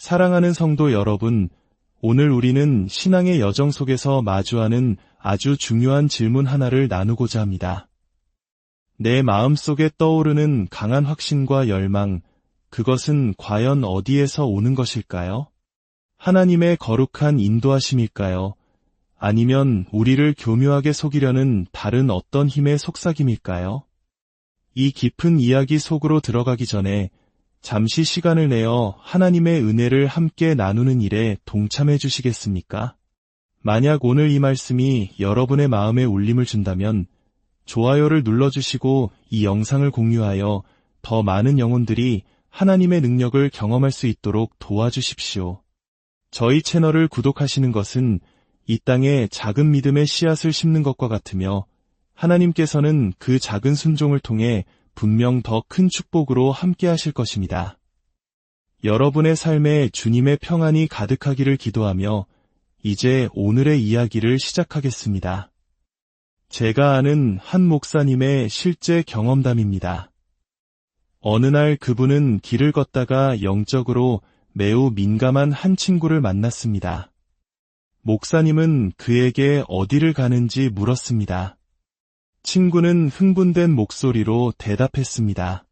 사랑하는 성도 여러분, 오늘 우리는 신앙의 여정 속에서 마주하는 아주 중요한 질문 하나를 나누고자 합니다. 내 마음 속에 떠오르는 강한 확신과 열망, 그것은 과연 어디에서 오는 것일까요? 하나님의 거룩한 인도하심일까요? 아니면 우리를 교묘하게 속이려는 다른 어떤 힘의 속삭임일까요? 이 깊은 이야기 속으로 들어가기 전에 잠시 시간을 내어 하나님의 은혜를 함께 나누는 일에 동참해 주시겠습니까? 만약 오늘 이 말씀이 여러분의 마음에 울림을 준다면 좋아요를 눌러주시고 이 영상을 공유하여 더 많은 영혼들이 하나님의 능력을 경험할 수 있도록 도와주십시오. 저희 채널을 구독하시는 것은 이 땅에 작은 믿음의 씨앗을 심는 것과 같으며 하나님께서는 그 작은 순종을 통해 분명 더 큰 축복으로 함께 하실 것입니다. 여러분의 삶에 주님의 평안이 가득하기를 기도하며 이제 오늘의 이야기를 시작하겠습니다. 제가 아는 한 목사님의 실제 경험담입니다. 어느 날 그분은 길을 걷다가 영적으로 매우 민감한 한 친구를 만났습니다. 목사님은 그에게 어디를 가는지 물었습니다. 친구는 흥분된 목소리로 대답했습니다.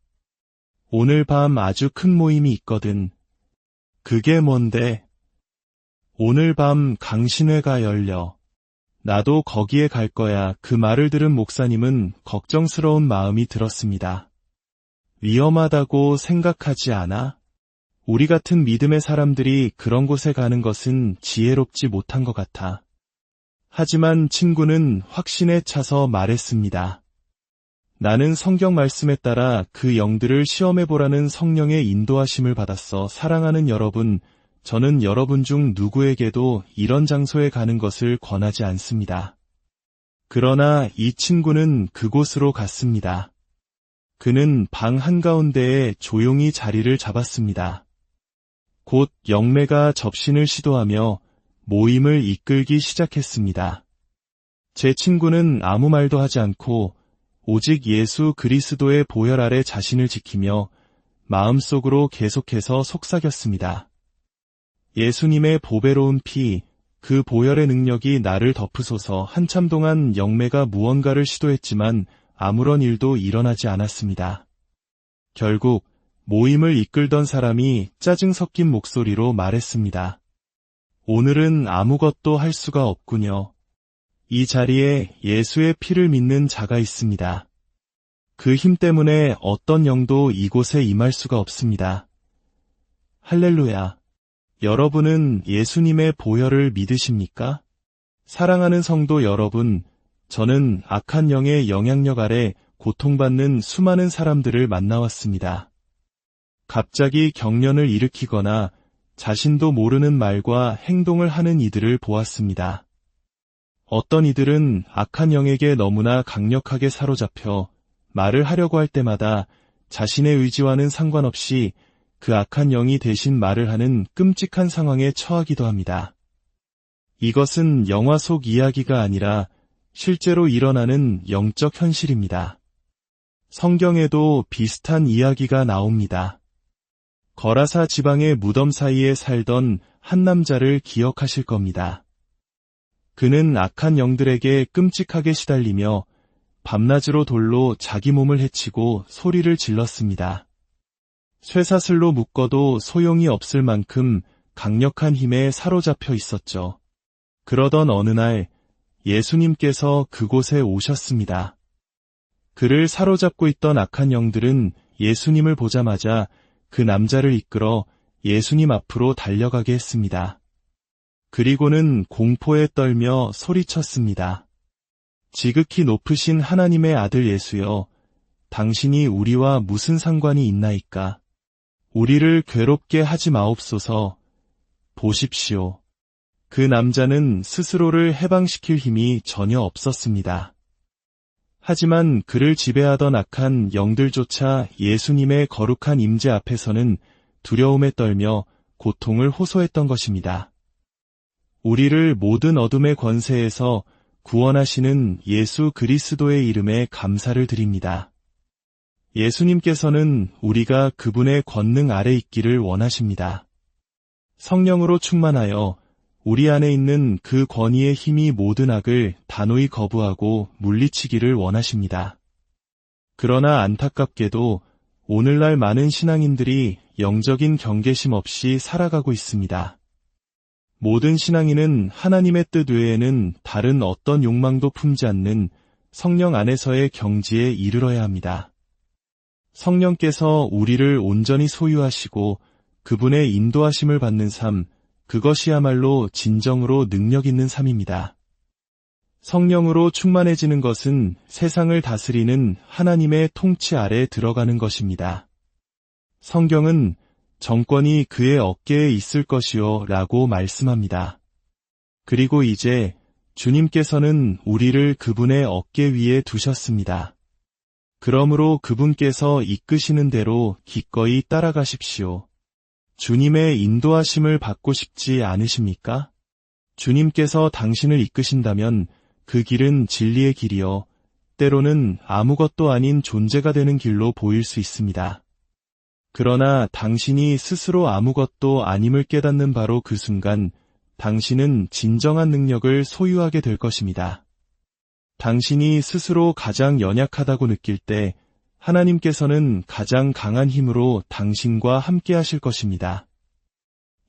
오늘 밤 아주 큰 모임이 있거든. 그게 뭔데? 오늘 밤 강신회가 열려. 나도 거기에 갈 거야. 그 말을 들은 목사님은 걱정스러운 마음이 들었습니다. 위험하다고 생각하지 않아? 우리 같은 믿음의 사람들이 그런 곳에 가는 것은 지혜롭지 못한 것 같아. 하지만 친구는 확신에 차서 말했습니다. 나는 성경 말씀에 따라 그 영들을 시험해보라는 성령의 인도하심을 받았어. 사랑하는 여러분, 저는 여러분 중 누구에게도 이런 장소에 가는 것을 권하지 않습니다. 그러나 이 친구는 그곳으로 갔습니다. 그는 방 한가운데에 조용히 자리를 잡았습니다. 곧 영매가 접신을 시도하며 모임을 이끌기 시작했습니다. 제 친구는 아무 말도 하지 않고 오직 예수 그리스도의 보혈 아래 자신을 지키며 마음속으로 계속해서 속삭였습니다. 예수님의 보배로운 피, 그 보혈의 능력이 나를 덮으소서 한참 동안 영매가 무언가를 시도했지만 아무런 일도 일어나지 않았습니다. 결국 모임을 이끌던 사람이 짜증 섞인 목소리로 말했습니다. 오늘은 아무것도 할 수가 없군요. 이 자리에 예수의 피를 믿는 자가 있습니다. 그 힘 때문에 어떤 영도 이곳에 임할 수가 없습니다. 할렐루야. 여러분은 예수님의 보혈을 믿으십니까? 사랑하는 성도 여러분, 저는 악한 영의 영향력 아래 고통받는 수많은 사람들을 만나왔습니다. 갑자기 경련을 일으키거나 자신도 모르는 말과 행동을 하는 이들을 보았습니다. 어떤 이들은 악한 영에게 너무나 강력하게 사로잡혀 말을 하려고 할 때마다 자신의 의지와는 상관없이 그 악한 영이 대신 말을 하는 끔찍한 상황에 처하기도 합니다. 이것은 영화 속 이야기가 아니라 실제로 일어나는 영적 현실입니다. 성경에도 비슷한 이야기가 나옵니다. 거라사 지방의 무덤 사이에 살던 한 남자를 기억하실 겁니다. 그는 악한 영들에게 끔찍하게 시달리며 밤낮으로 돌로 자기 몸을 해치고 소리를 질렀습니다. 쇠사슬로 묶어도 소용이 없을 만큼 강력한 힘에 사로잡혀 있었죠. 그러던 어느 날 예수님께서 그곳에 오셨습니다. 그를 사로잡고 있던 악한 영들은 예수님을 보자마자 그 남자를 이끌어 예수님 앞으로 달려가게 했습니다. 그리고는 공포에 떨며 소리쳤습니다. 지극히 높으신 하나님의 아들 예수여, 당신이 우리와 무슨 상관이 있나이까? 우리를 괴롭게 하지 마옵소서. 보십시오. 그 남자는 스스로를 해방시킬 힘이 전혀 없었습니다. 하지만 그를 지배하던 악한 영들조차 예수님의 거룩한 임재 앞에서는 두려움에 떨며 고통을 호소했던 것입니다. 우리를 모든 어둠의 권세에서 구원하시는 예수 그리스도의 이름에 감사를 드립니다. 예수님께서는 우리가 그분의 권능 아래 있기를 원하십니다. 성령으로 충만하여 우리 안에 있는 그 권위의 힘이 모든 악을 단호히 거부하고 물리치기를 원하십니다. 그러나 안타깝게도 오늘날 많은 신앙인들이 영적인 경계심 없이 살아가고 있습니다. 모든 신앙인은 하나님의 뜻 외에는 다른 어떤 욕망도 품지 않는 성령 안에서의 경지에 이르러야 합니다. 성령께서 우리를 온전히 소유하시고 그분의 인도하심을 받는 삶, 그것이야말로 진정으로 능력 있는 삶입니다. 성령으로 충만해지는 것은 세상을 다스리는 하나님의 통치 아래 들어가는 것입니다. 성경은 정권이 그의 어깨에 있을 것이요 라고 말씀합니다. 그리고 이제 주님께서는 우리를 그분의 어깨 위에 두셨습니다. 그러므로 그분께서 이끄시는 대로 기꺼이 따라가십시오. 주님의 인도하심을 받고 싶지 않으십니까? 주님께서 당신을 이끄신다면 그 길은 진리의 길이요. 때로는 아무것도 아닌 존재가 되는 길로 보일 수 있습니다. 그러나 당신이 스스로 아무것도 아님을 깨닫는 바로 그 순간 당신은 진정한 능력을 소유하게 될 것입니다. 당신이 스스로 가장 연약하다고 느낄 때 하나님께서는 가장 강한 힘으로 당신과 함께 하실 것입니다.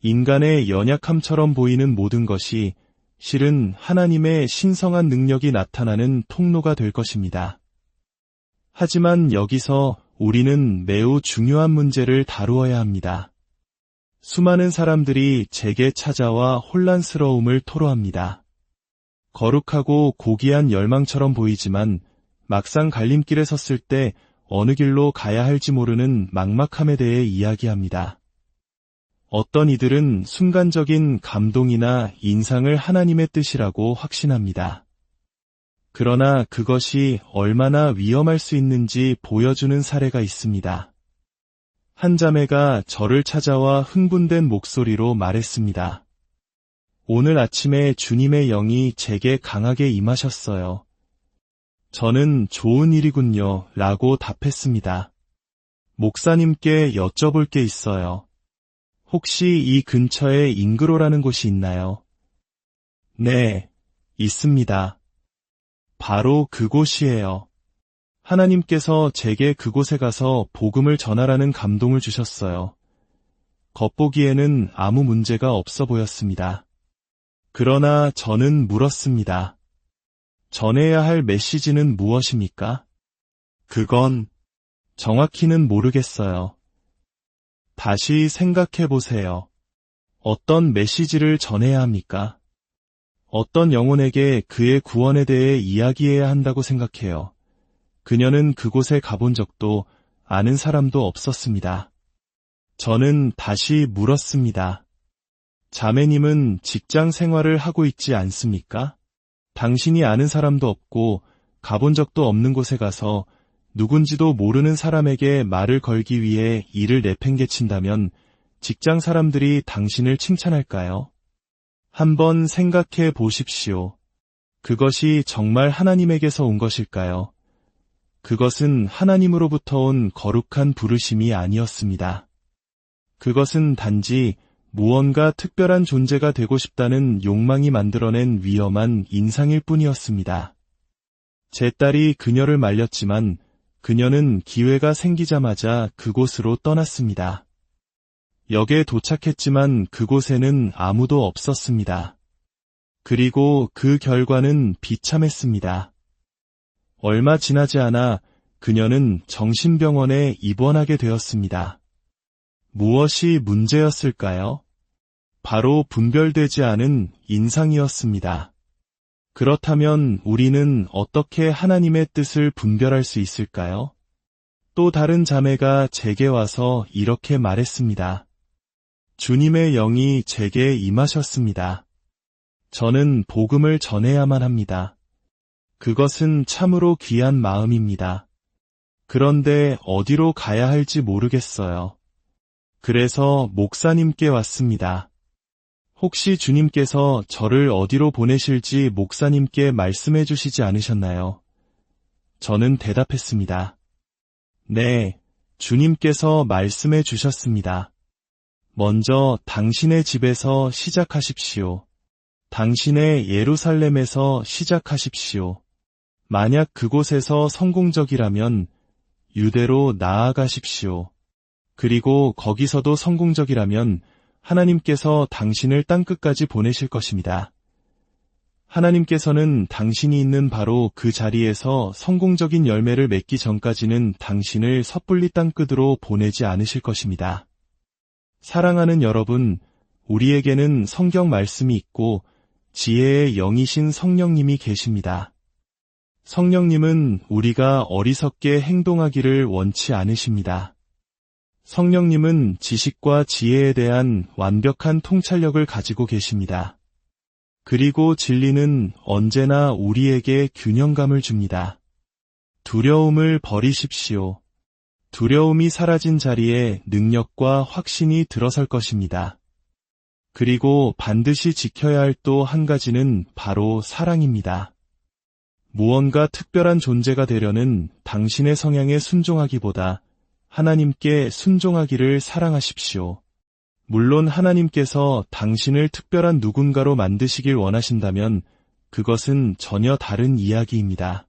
인간의 연약함처럼 보이는 모든 것이 실은 하나님의 신성한 능력이 나타나는 통로가 될 것입니다. 하지만 여기서 우리는 매우 중요한 문제를 다루어야 합니다. 수많은 사람들이 제게 찾아와 혼란스러움을 토로합니다. 거룩하고 고귀한 열망처럼 보이지만 막상 갈림길에 섰을 때 어느 길로 가야 할지 모르는 막막함에 대해 이야기합니다. 어떤 이들은 순간적인 감동이나 인상을 하나님의 뜻이라고 확신합니다. 그러나 그것이 얼마나 위험할 수 있는지 보여주는 사례가 있습니다. 한 자매가 저를 찾아와 흥분된 목소리로 말했습니다. 오늘 아침에 주님의 영이 제게 강하게 임하셨어요. 저는 좋은 일이군요. 라고 답했습니다. 목사님께 여쭤볼 게 있어요. 혹시 이 근처에 잉그로라는 곳이 있나요? 네, 있습니다. 바로 그곳이에요. 하나님께서 제게 그곳에 가서 복음을 전하라는 감동을 주셨어요. 겉보기에는 아무 문제가 없어 보였습니다. 그러나 저는 물었습니다. 전해야 할 메시지는 무엇입니까? 그건 정확히는 모르겠어요. 다시 생각해 보세요. 어떤 메시지를 전해야 합니까? 어떤 영혼에게 그의 구원에 대해 이야기해야 한다고 생각해요. 그녀는 그곳에 가본 적도 아는 사람도 없었습니다. 저는 다시 물었습니다. 자매님은 직장 생활을 하고 있지 않습니까? 당신이 아는 사람도 없고 가본 적도 없는 곳에 가서 누군지도 모르는 사람에게 말을 걸기 위해 일을 내팽개친다면 직장 사람들이 당신을 칭찬할까요? 한번 생각해 보십시오. 그것이 정말 하나님에게서 온 것일까요? 그것은 하나님으로부터 온 거룩한 부르심이 아니었습니다. 그것은 단지 무언가 특별한 존재가 되고 싶다는 욕망이 만들어낸 위험한 인상일 뿐이었습니다. 제 딸이 그녀를 말렸지만 그녀는 기회가 생기자마자 그곳으로 떠났습니다. 역에 도착했지만 그곳에는 아무도 없었습니다. 그리고 그 결과는 비참했습니다. 얼마 지나지 않아 그녀는 정신병원에 입원하게 되었습니다. 무엇이 문제였을까요? 바로 분별되지 않은 인상이었습니다. 그렇다면 우리는 어떻게 하나님의 뜻을 분별할 수 있을까요? 또 다른 자매가 제게 와서 이렇게 말했습니다. 주님의 영이 제게 임하셨습니다. 저는 복음을 전해야만 합니다. 그것은 참으로 귀한 마음입니다. 그런데 어디로 가야 할지 모르겠어요. 그래서 목사님께 왔습니다. 혹시 주님께서 저를 어디로 보내실지 목사님께 말씀해 주시지 않으셨나요? 저는 대답했습니다. 네, 주님께서 말씀해 주셨습니다. 먼저 당신의 집에서 시작하십시오. 당신의 예루살렘에서 시작하십시오. 만약 그곳에서 성공적이라면 유대로 나아가십시오. 그리고 거기서도 성공적이라면 하나님께서 당신을 땅끝까지 보내실 것입니다. 하나님께서는 당신이 있는 바로 그 자리에서 성공적인 열매를 맺기 전까지는 당신을 섣불리 땅끝으로 보내지 않으실 것입니다. 사랑하는 여러분, 우리에게는 성경 말씀이 있고 지혜의 영이신 성령님이 계십니다. 성령님은 우리가 어리석게 행동하기를 원치 않으십니다. 성령님은 지식과 지혜에 대한 완벽한 통찰력을 가지고 계십니다. 그리고 진리는 언제나 우리에게 균형감을 줍니다. 두려움을 버리십시오. 두려움이 사라진 자리에 능력과 확신이 들어설 것입니다. 그리고 반드시 지켜야 할 또 한 가지는 바로 사랑입니다. 무언가 특별한 존재가 되려는 당신의 성향에 순종하기보다 하나님께 순종하기를 사랑하십시오. 물론 하나님께서 당신을 특별한 누군가로 만드시길 원하신다면 그것은 전혀 다른 이야기입니다.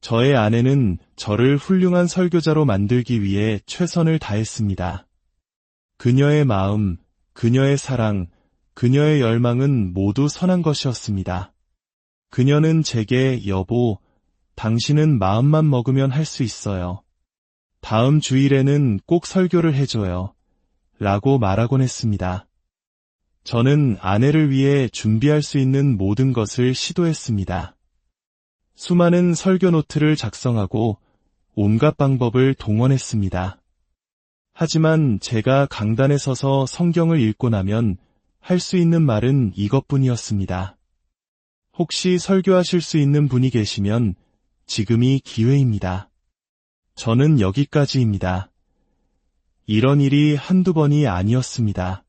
저의 아내는 저를 훌륭한 설교자로 만들기 위해 최선을 다했습니다. 그녀의 마음, 그녀의 사랑, 그녀의 열망은 모두 선한 것이었습니다. 그녀는 제게 여보, 당신은 마음만 먹으면 할 수 있어요. 다음 주일에는 꼭 설교를 해줘요. 라고 말하곤 했습니다. 저는 아내를 위해 준비할 수 있는 모든 것을 시도했습니다. 수많은 설교 노트를 작성하고 온갖 방법을 동원했습니다. 하지만 제가 강단에 서서 성경을 읽고 나면 할 수 있는 말은 이것뿐이었습니다. 혹시 설교하실 수 있는 분이 계시면 지금이 기회입니다. 저는 여기까지입니다. 이런 일이 한두 번이 아니었습니다.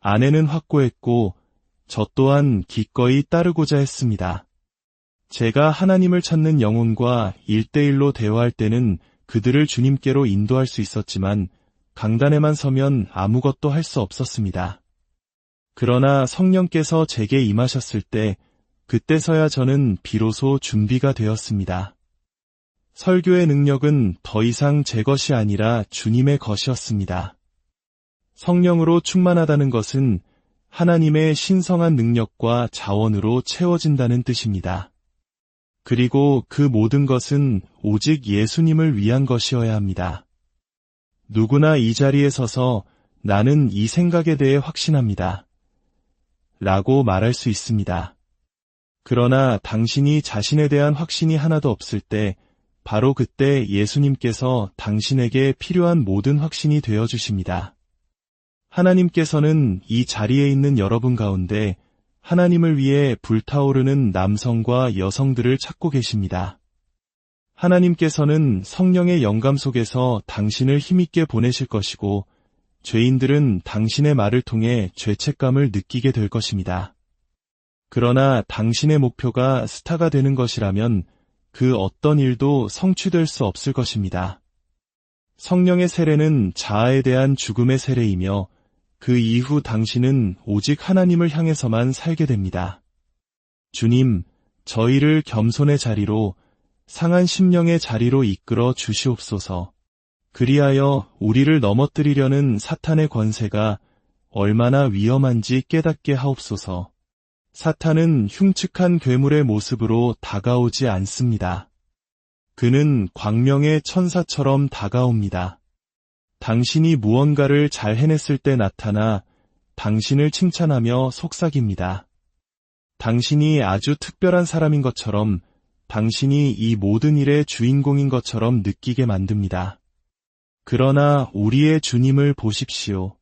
아내는 확고했고 저 또한 기꺼이 따르고자 했습니다. 제가 하나님을 찾는 영혼과 일대일로 대화할 때는 그들을 주님께로 인도할 수 있었지만 강단에만 서면 아무것도 할 수 없었습니다. 그러나 성령께서 제게 임하셨을 때 그때서야 저는 비로소 준비가 되었습니다. 설교의 능력은 더 이상 제 것이 아니라 주님의 것이었습니다. 성령으로 충만하다는 것은 하나님의 신성한 능력과 자원으로 채워진다는 뜻입니다. 그리고 그 모든 것은 오직 예수님을 위한 것이어야 합니다. 누구나 이 자리에 서서 나는 이 생각에 대해 확신합니다. 라고 말할 수 있습니다. 그러나 당신이 자신에 대한 확신이 하나도 없을 때 바로 그때 예수님께서 당신에게 필요한 모든 확신이 되어 주십니다. 하나님께서는 이 자리에 있는 여러분 가운데 하나님을 위해 불타오르는 남성과 여성들을 찾고 계십니다. 하나님께서는 성령의 영감 속에서 당신을 힘있게 보내실 것이고 죄인들은 당신의 말을 통해 죄책감을 느끼게 될 것입니다. 그러나 당신의 목표가 스타가 되는 것이라면 그 어떤 일도 성취될 수 없을 것입니다. 성령의 세례는 자아에 대한 죽음의 세례이며 그 이후 당신은 오직 하나님을 향해서만 살게 됩니다. 주님, 저희를 겸손의 자리로 상한 심령의 자리로 이끌어 주시옵소서. 그리하여 우리를 넘어뜨리려는 사탄의 권세가 얼마나 위험한지 깨닫게 하옵소서. 사탄은 흉측한 괴물의 모습으로 다가오지 않습니다. 그는 광명의 천사처럼 다가옵니다. 당신이 무언가를 잘 해냈을 때 나타나 당신을 칭찬하며 속삭입니다. 당신이 아주 특별한 사람인 것처럼 당신이 이 모든 일의 주인공인 것처럼 느끼게 만듭니다. 그러나 우리의 주님을 보십시오.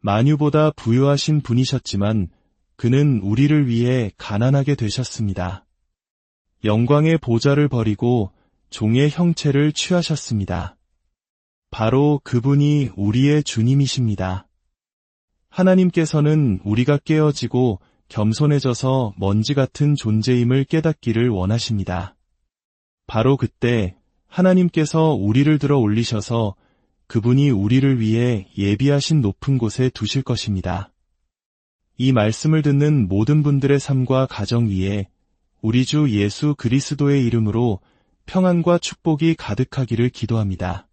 만유보다 부유하신 분이셨지만 그는 우리를 위해 가난하게 되셨습니다. 영광의 보좌를 버리고 종의 형체를 취하셨습니다. 바로 그분이 우리의 주님이십니다. 하나님께서는 우리가 깨어지고 겸손해져서 먼지 같은 존재임을 깨닫기를 원하십니다. 바로 그때 하나님께서 우리를 들어 올리셔서 그분이 우리를 위해 예비하신 높은 곳에 두실 것입니다. 이 말씀을 듣는 모든 분들의 삶과 가정 위에 우리 주 예수 그리스도의 이름으로 평안과 축복이 가득하기를 기도합니다.